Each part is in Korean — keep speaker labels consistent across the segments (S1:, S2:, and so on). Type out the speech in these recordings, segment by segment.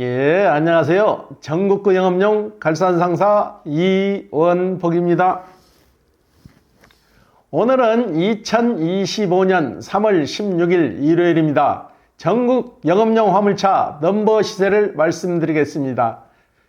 S1: 예, 안녕하세요. 전국구 영업용 갈산상사 이원복입니다. 오늘은 2025년 3월 16일 일요일입니다. 전국 영업용 화물차 넘버 시세를 말씀드리겠습니다.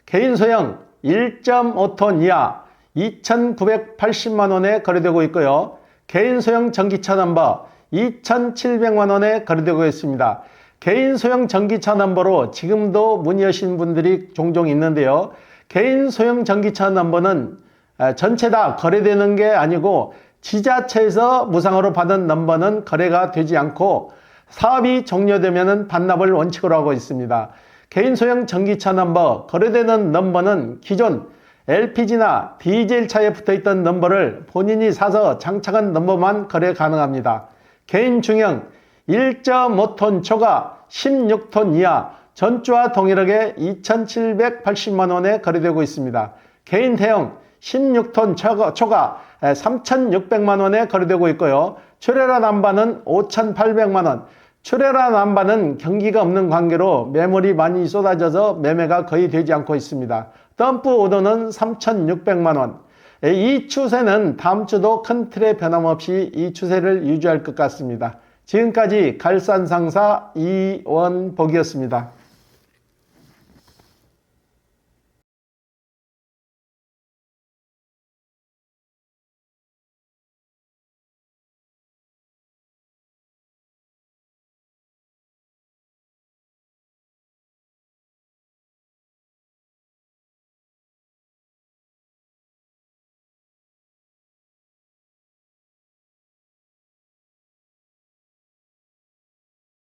S1: 개인 소형 1.5톤 이하 2,980만 원에 거래되고 있고요. 개인 소형 전기차 넘버 2,700만 원에 거래되고 있습니다. 개인 소형 전기차 넘버로 지금도 문의하신 분들이 종종 있는데요. 개인 소형 전기차 넘버는 아, 전체 다 거래되는 게 아니고 지자체에서 무상으로 받은 넘버는 거래가 되지 않고 사업이 종료되면 반납을 원칙으로 하고 있습니다. 개인 소형 전기차 넘버, 거래되는 넘버는 기존 LPG나 디젤 차에 붙어 있던 넘버를 본인이 사서 장착한 넘버만 거래 가능합니다. 개인 중형 1.5톤 초과 16톤 이하 전주와 동일하게 2,780만 원에 거래되고 있습니다. 개인 대형 16톤 초과, 초과 3,600만 원에 거래되고 있고요. 출애라 남바는 5,800만 원. 출애라 남바는 경기가 없는 관계로 매물이 많이 쏟아져서 매매가 거의 되지 않고 있습니다. 덤프 오더는 3,600만 원. 이 추세는 다음 주도 큰 틀의 변함없이 이 추세를 유지할 것 같습니다. 지금까지 갈산상사 이원복이었습니다.